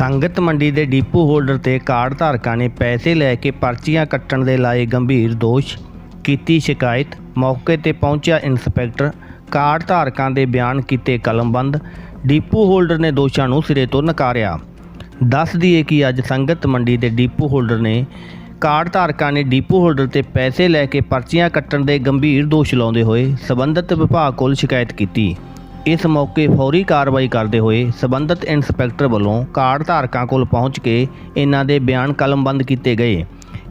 ਸੰਗਤ ਮੰਡੀ ਦੇ depot holder ਤੇ ਕਾਰਡ ਧਾਰਕਾਂ ਨੇ ਪੈਸੇ ਲੈ ਕੇ ਪਰਚੀਆਂ ਕੱਟਣ ਦੇ ਲਾਏ ਗੰਭੀਰ ਦੋਸ਼। ਕੀਤੀ ਸ਼ਿਕਾਇਤ, ਮੌਕੇ ਤੇ ਪਹੁੰਚਿਆ ਇੰਸਪੈਕਟਰ। ਕਾਰਡ ਧਾਰਕਾਂ ਦੇ ਬਿਆਨ ਕੀਤੇ ਕਲਮਬੰਦ, ਡੀਪੂ ਹੋਲਡਰ ਨੇ ਦੋਸ਼ਾਂ ਨੂੰ ਸਿਰੇ ਤੋਂ ਨਕਾਰਿਆ। ਦੱਸ ਦਈਏ ਕਿ ਅੱਜ ਸੰਗਤ ਮੰਡੀ ਦੇ ਡੀਪੂ ਹੋਲਡਰ ਨੇ ਕਾਰਡ ਧਾਰਕਾਂ ਨੇ ਡੀਪੂ ਹੋਲਡਰ ਤੇ ਪੈਸੇ ਲੈ ਕੇ ਪਰਚੀਆਂ ਕੱਟਣ ਦੇ ਗੰਭੀਰ ਦੋਸ਼ ਲਾਉਂਦੇ ਹੋਏ ਸਬੰਧਤ ਵਿਭਾਗ ਕੋਲ ਸ਼ਿਕਾਇਤ ਕੀਤੀ। ਇਸ ਮੌਕੇ ਫੌਰੀ ਕਾਰਵਾਈ ਕਰਦੇ ਹੋਏ ਸਬੰਧਤ ਇੰਸਪੈਕਟਰ ਵੱਲੋਂ ਕਾਰਡ ਧਾਰਕਾਂ ਕੋਲ ਪਹੁੰਚ ਕੇ ਇਹਨਾਂ ਦੇ ਬਿਆਨ ਕਲਮਬੰਦ ਕੀਤੇ ਗਏ।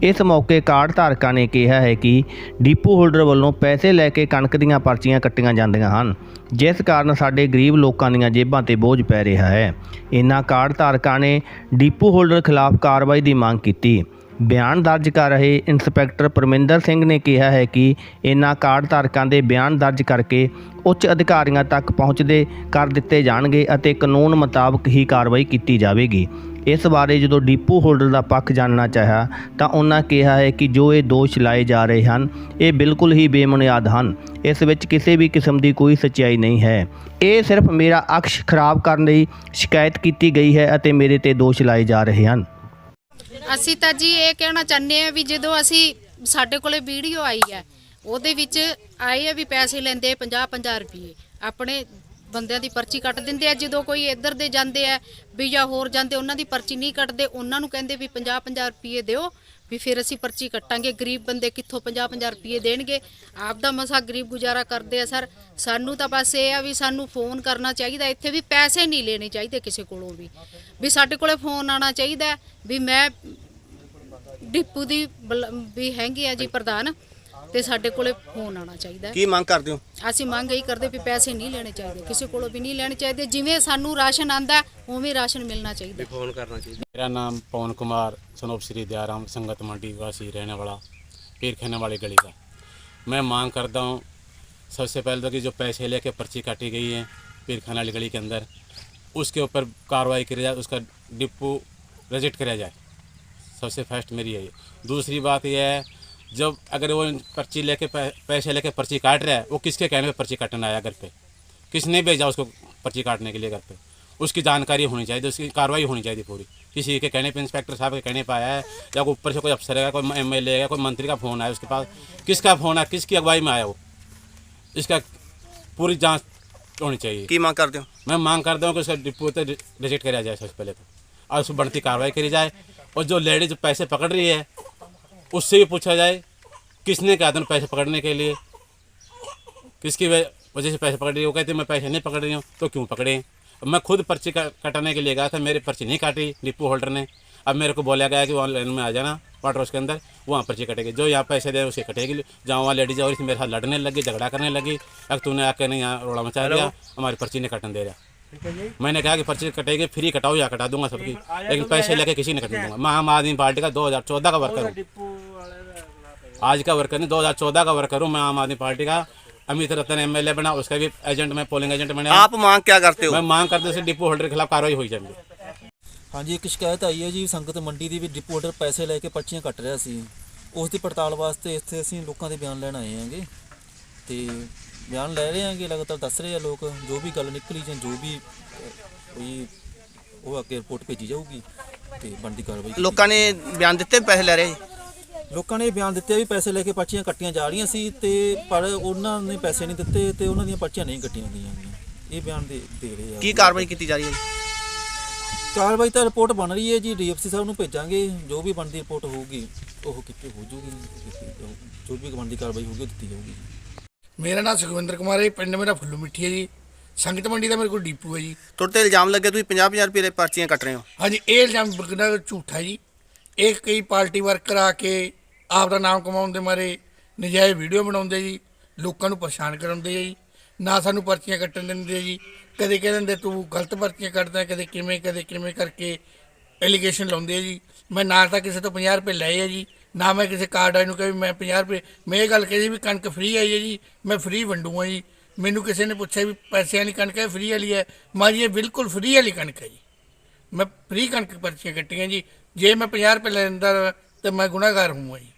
ਇਸ ਮੌਕੇ ਕਾਰਡ ਧਾਰਕਾਂ ਨੇ ਕਿਹਾ ਹੈ ਕਿ ਡੀਪੂ ਹੋਲਡਰ ਵੱਲੋਂ ਪੈਸੇ ਲੈ ਕੇ ਕਣਕ ਦੀਆਂ ਪਰਚੀਆਂ ਕੱਟੀਆਂ ਜਾਂਦੀਆਂ ਹਨ। ਜਿਸ ਕਾਰਨ ਸਾਡੇ ਗਰੀਬ ਲੋਕਾਂ ਦੀਆਂ ਜੇਬਾਂ ਤੇ ਬੋਝ ਪੈ ਰਿਹਾ ਹੈ। ਇਹਨਾਂ ਕਾਰਡ ਧਾਰਕਾਂ ਨੇ ਡੀਪੂ ਹੋਲਡਰ ਖਿਲਾਫ ਕਾਰਵਾਈ ਦੀ ਮੰਗ ਕੀਤੀ। ਬਿਆਨ ਦਰਜ ਕਰ ਰਹੇ ਇੰਸਪੈਕਟਰ ਪਰਮਿੰਦਰ ਸਿੰਘ ਨੇ ਕਿਹਾ ਹੈ ਕਿ ਇਨ੍ਹਾਂ ਕਾਰਡ ਧਾਰਕਾਂ ਦੇ ਬਿਆਨ ਦਰਜ ਕਰਕੇ ਉੱਚ ਅਧਿਕਾਰੀਆਂ ਤੱਕ ਪਹੁੰਚਦੇ ਕਰ ਦਿੱਤੇ ਜਾਣਗੇ ਅਤੇ ਕਾਨੂੰਨ ਮੁਤਾਬਕ ਹੀ ਕਾਰਵਾਈ ਕੀਤੀ ਜਾਵੇਗੀ। ਇਸ ਬਾਰੇ ਜਦੋਂ ਡੀਪੂ ਹੋਲਡਰ ਦਾ ਪੱਖ ਜਾਣਨਾ ਚਾਹਿਆ, ਤਾਂ ਉਹਨਾਂ ਕਿਹਾ ਹੈ ਕਿ ਜੋ ਇਹ ਦੋਸ਼ ਲਾਏ ਜਾ ਰਹੇ ਹਨ, ਇਹ ਬਿਲਕੁਲ ਹੀ ਬੇਬੁਨਿਆਦ ਹਨ। ਇਸ ਵਿੱਚ ਕਿਸੇ ਵੀ ਕਿਸਮ ਦੀ ਕੋਈ ਸੱਚਾਈ ਨਹੀਂ ਹੈ। ਇਹ ਸਿਰਫ ਮੇਰਾ ਅਕਸ਼ ਖਰਾਬ ਕਰਨ ਲਈ ਸ਼ਿਕਾਇਤ ਕੀਤੀ ਗਈ ਹੈ ਅਤੇ ਮੇਰੇ ਤੇ ਦੋਸ਼ ਲਾਏ ਜਾ ਰਹੇ ਹਨ। ਅਸੀਂ ਤਾਂ ਜੀ ਇਹ ਕਹਿਣਾ ਚਾਹੁੰਦੇ ਆ ਵੀ ਜਦੋਂ ਅਸੀਂ ਸਾਡੇ ਕੋਲੇ ਵੀਡੀਓ ਆਈ ਹੈ, ਉਹਦੇ ਵਿੱਚ ਆਏ ਆ ਵੀ ਪੈਸੇ ਲੈਂਦੇ 50 50 ਰੁਪਏ ਆਪਣੇ ਬੰਦਿਆਂ ਦੀ ਪਰਚੀ ਕੱਟ ਦਿੰਦੇ ਆ, ਜਦੋਂ ਕੋਈ ਇੱਧਰ ਦੇ ਜਾਂਦੇ ਆ ਵੀ ਜਾਂ ਹੋਰ ਜਾਂਦੇ, ਉਹਨਾਂ ਦੀ ਪਰਚੀ ਨਹੀਂ ਕੱਟਦੇ, ਉਹਨਾਂ ਨੂੰ ਕਹਿੰਦੇ ਵੀ 50 50 ਰੁਪਏ ਦਿਓ, ਵੀ ਫਿਰ ਅਸੀਂ ਪਰਚੀ ਕੱਟਾਂਗੇ। ਗਰੀਬ ਬੰਦੇ ਕਿੱਥੋਂ 50 50 ਰੁਪਏ ਦੇਣਗੇ? ਆਪ ਦਾ ਮਸਾ ਗਰੀਬ ਗੁਜ਼ਾਰਾ ਕਰਦੇ ਆ ਸਰ। ਸਾਨੂੰ ਤਾਂ ਬਸ ਇਹ ਆ ਵੀ ਸਾਨੂੰ ਫੋਨ ਕਰਨਾ ਚਾਹੀਦਾ, ਇੱਥੇ ਵੀ ਪੈਸੇ ਨਹੀਂ ਲੈਣੇ ਚਾਹੀਦੇ ਕਿਸੇ ਕੋਲੋਂ ਵੀ। ਵੀ ਸਾਡੇ ਕੋਲੇ ਫੋਨ ਆਣਾ ਚਾਹੀਦਾ, ਵੀ ਮੈਂ ਡਿਪੂ ਦੀ ਬਲ- ਵੀ ਹੈਗੀ ਆ ਜੀ ਪ੍ਰਧਾਨ। ਤੇ ਸਾਡੇ ਕੋਲੇ ਫੋਨ ਆਣਾ ਚਾਹੀਦਾ ਹੈ। ਕੀ ਮੰਗ ਕਰਦੇ ਹੋ ਅਸੀਂ ਮੰਗ ਇਹੀ ਕਰਦੇ ਵੀ ਪੈਸੇ ਨਹੀਂ ਲੈਣੇ ਚਾਹੀਦੇ ਕਿਸੇ ਕੋਲੋਂ ਵੀ ਨਹੀਂ ਲੈਣੇ ਚਾਹੀਦੇ ਜਿਵੇਂ ਸਾਨੂੰ ਰਾਸ਼ਨ ਆਂਦਾ ਉਵੇਂ ਰਾਸ਼ਨ ਮਿਲਣਾ ਚਾਹੀਦਾ मेरा नाम पवन कुमार सनोप श्री दयाराम संगत मंडी वासी रहने वाला पीर खाने वाली गली का मैं मांग करता हूँ सबसे पहले तो कि जो पैसे लेके पर्ची काटी गई है पीर खाने वाली गली के अंदर उसके ऊपर कार्रवाई करी जाए उसका डिपो रिजेक्ट करा जाए सबसे फर्स्ट मेरी है ये दूसरी बात यह है जब अगर वो पर्ची लेके पैसे लेके पर्ची काट रहा है वो किसके कहने पे पर्ची काटने आया घर पे? किसने भेजा उसको पर्ची काटने के लिए घर पे? उसकी जानकारी होनी चाहिए उसकी कार्रवाई होनी चाहिए पूरी। किसी के कहने पे इंस्पेक्टर साहब के कहने पे आया है या कोई ऊपर से कोई अफसर है कोई एम एल कोई मंत्री का फ़ोन आया उसके पास किसका फ़ोन आया किसकी अगुवाई में आया वो? इसका पूरी जाँच होनी चाहिए। की मांग करते हो? मैं मांग करता हूँ कि उसका डिपो रिजेक्ट करा जाए सबसे पहले तो और उसको बढ़ती कार्रवाई करी जाए और जो लेडीज़ पैसे पकड़ रही है उससे भी पूछा जाए किसने कहा था पैसे पकड़ने के लिए? किसकी वजह से पैसे पकड़ रही है वो कहते मैं पैसे नहीं पकड़ रही हूँ तो क्यों पकड़े? मैं खुद पर्ची कटाने के लिए गया था मेरी पर्ची नहीं काटी डिपो होल्डर ने। अब मेरे को बोला गया कि ऑनलाइन में आ जाना वाटर हाउस के अंदर वहाँ पर्ची कटेगी। जो यहाँ पैसे दे उसे कटेगी। जहाँ वहाँ लेडीज़ और मेरे साथ लड़ने लगी झगड़ा करने लगी। अब तूने आकर नहीं यहाँ रोड़ा मचा दिया हमारी पर्ची ने कटन दे रहा। मैंने कहा कि पर्ची कटेगी फ्री कटाओ या कटा दूँगा सबकी। लेकिन पैसे लेके किसी ने कटने दूँगा। मैं आम आदमी पार्टी का 2014 का वर्कर हूँ। आज का वर्कर नहीं 2014 का वर्कर हूँ मैं आम आदमी पार्टी का अमित रतन एमएलए बना उसका भी एजेंट में पोलिंग एजेंट बने आप मांग क्या करते हो मैं मांग करते से डिपो होल्डर के खिलाफ कार्रवाई हुई जाए ਹਾਂਜੀ ਇੱਕ ਸ਼ਿਕਾਇਤ ਆਈ ਹੈ ਜੀ ਸੰਗਤ ਮੰਡੀ ਦੀ ਵੀ ਡਿਪੂ ਆਰਡਰ ਪੈਸੇ ਲੈ ਕੇ ਪਰਚੀਆਂ ਕੱਟ ਰਿਹਾ ਸੀ ਉਸ ਦੀ ਪੜਤਾਲ ਵਾਸਤੇ ਇੱਥੇ ਅਸੀਂ ਲੋਕਾਂ ਦੇ ਬਿਆਨ ਲੈਣ ਆਏ ਹਾਂਗੇ ਤੇ ਬਿਆਨ ਲੈ ਰਹੇ ਹਾਂਗੇ ਲਗਾਤਾਰ ਦੱਸ ਰਹੇ ਆ ਲੋਕ ਜੋ ਵੀ ਗੱਲ ਨਿਕਲੀ ਜਾਂ ਜੋ ਵੀ ਅਹ, ਕੋਈ ਉਹ ਅੱਗੇ ਰਿਪੋਰਟ ਭੇਜੀ ਜਾਊਗੀ ਤੇ ਬਣਦੀ ਕਾਰਵਾਈ ਕੀਤੀ ਲੋਕਾਂ ਨੇ ਬਿਆਨ ਦਿੱਤੇ ਪੈਸੇ ਲੈ ਰਹੇ ਲੋਕਾਂ ਨੇ ਬਿਆਨ ਦਿੱਤੇ ਵੀ ਪੈਸੇ ਲੈ ਕੇ ਪਰਚੀਆਂ ਕੱਟੀਆਂ ਜਾ ਰਹੀਆਂ ਸੀ ਤੇ ਪਰ ਉਹਨਾਂ ਨੇ ਪੈਸੇ ਨਹੀਂ ਦਿੱਤੇ ਤੇ ਉਹਨਾਂ ਦੀਆਂ ਪਰਚੀਆਂ ਨਹੀਂ ਕੱਟੀਆਂ ਗਈਆਂ। ਇਹ ਬਿਆਨ ਦੇ ਦੇ ਰਹੇ ਆ। ਕੀ ਕਾਰਵਾਈ ਕੀਤੀ ਜਾ ਰਹੀ ਹੈ ਕਾਰਵਾਈ ਤਾਂ ਰਿਪੋਰਟ ਬਣ ਰਹੀ ਹੈ ਜੀ ਡੀਐਫਸੀ ਸਾਹਿਬ ਨੂੰ ਭੇਜਾਂਗੇ। ਜੋ ਵੀ ਬਣਦੀ ਰਿਪੋਰਟ ਹੋਊਗੀ ਉਹ ਕੀਤੀ ਹੋ ਜੂਗੀ। ਜੋ ਵੀ ਬਣਦੀ ਕਾਰਵਾਈ ਹੋਊਗੀ ਉਹ ਦਿੱਤੀ ਜਾਊਗੀ। ਮੇਰਾ ਨਾਮ ਸੁਖਵਿੰਦਰ ਕੁਮਾਰ ਹੈ ਪਿੰਡ ਮੇਰਾ ਫੁੱਲੂ ਮਿੱਠੀ ਹੈ ਜੀ। ਸੰਗਤ ਮੰਡੀ ਦਾ ਮੇਰੇ ਕੋਲ ਡੀਪੂ ਹੈ ਜੀ। ਤੁਹਾਡੇ ਤੇ ਇਲਜ਼ਾਮ ਲੱਗੇ ਤੁਸੀਂ 50 50 ਰੁਪਏ ਦੇ ਪਰਚੀਆਂ ਕੱਟ ਰਹੇ ਹੋ। ਹਾਂਜੀ ਇਹ ਇਲਜ਼ਾਮ ਬਿਲਕੁਲ ਝੂਠਾ ਜੀ। ਇਹ ਕਈ ਪਾਰਟੀ ਵਰਕਰ ਆ ਕੇ ਆਪ ਦਾ ਨਾਮ ਕਮਾਉਣ ਦੇ ਮਾਰੇ ਨਜਾਇਜ਼ ਵੀਡੀਓ ਬਣਾਉਂਦੇ ਜੀ, ਲੋਕਾਂ ਨੂੰ ਪਰੇਸ਼ਾਨ ਕਰਾਉਂਦੇ ਆ ਜੀ, ਨਾ ਸਾਨੂੰ ਪਰਚੀਆਂ ਕੱਟਣ ਦਿੰਦੇ ਜੀ, ਕਦੇ ਕਹਿ ਦਿੰਦੇ ਤੂੰ ਗਲਤ ਪਰਚੀਆਂ ਕੱਟਦਾ, ਕਦੇ ਕਿਵੇਂ ਕਦੇ ਕਿਵੇਂ ਕਰਕੇ ਐਲੀਗੇਸ਼ਨ ਲਾਉਂਦੇ ਜੀ। ਮੈਂ ਨਾ ਤਾਂ ਕਿਸੇ ਤੋਂ 50 ਰੁਪਏ ਲਏ ਆ ਜੀ, ਨਾ ਮੈਂ ਕਿਸੇ ਕਾਰਡ ਵਾਲੇ ਨੂੰ ਕਿਹਾ ਵੀ ਮੈਂ 50 ਰੁਪਏ, ਮੈਂ ਇਹ ਗੱਲ ਕਹੀ ਵੀ ਕਣਕ ਫ੍ਰੀ ਆਈ ਹੈ ਜੀ, ਮੈਂ ਫ੍ਰੀ ਵੰਡੂਗਾ ਜੀ। ਮੈਨੂੰ ਕਿਸੇ ਨੇ ਪੁੱਛਿਆ ਵੀ ਪੈਸਿਆਂ ਵਾਲੀ ਕਣਕ ਹੈ ਫ੍ਰੀ ਵਾਲੀ ਹੈ? ਮੈਂ ਜੀ, ਇਹ ਬਿਲਕੁਲ ਫ੍ਰੀ ਵਾਲੀ ਕਣਕ ਹੈ ਜੀ। ਮੈਂ ਫ੍ਰੀ ਕਣਕ ਪਰਚੀਆਂ ਕੱਟੀਆਂ ਜੀ, ਜੇ ਮੈਂ 50 ਰੁਪਏ ਲੈਂਦਾ ਤਾਂ ਮੈਂ ਗੁਨਾਹਗਾਰ ਹੋਊਂਗਾ ਜੀ।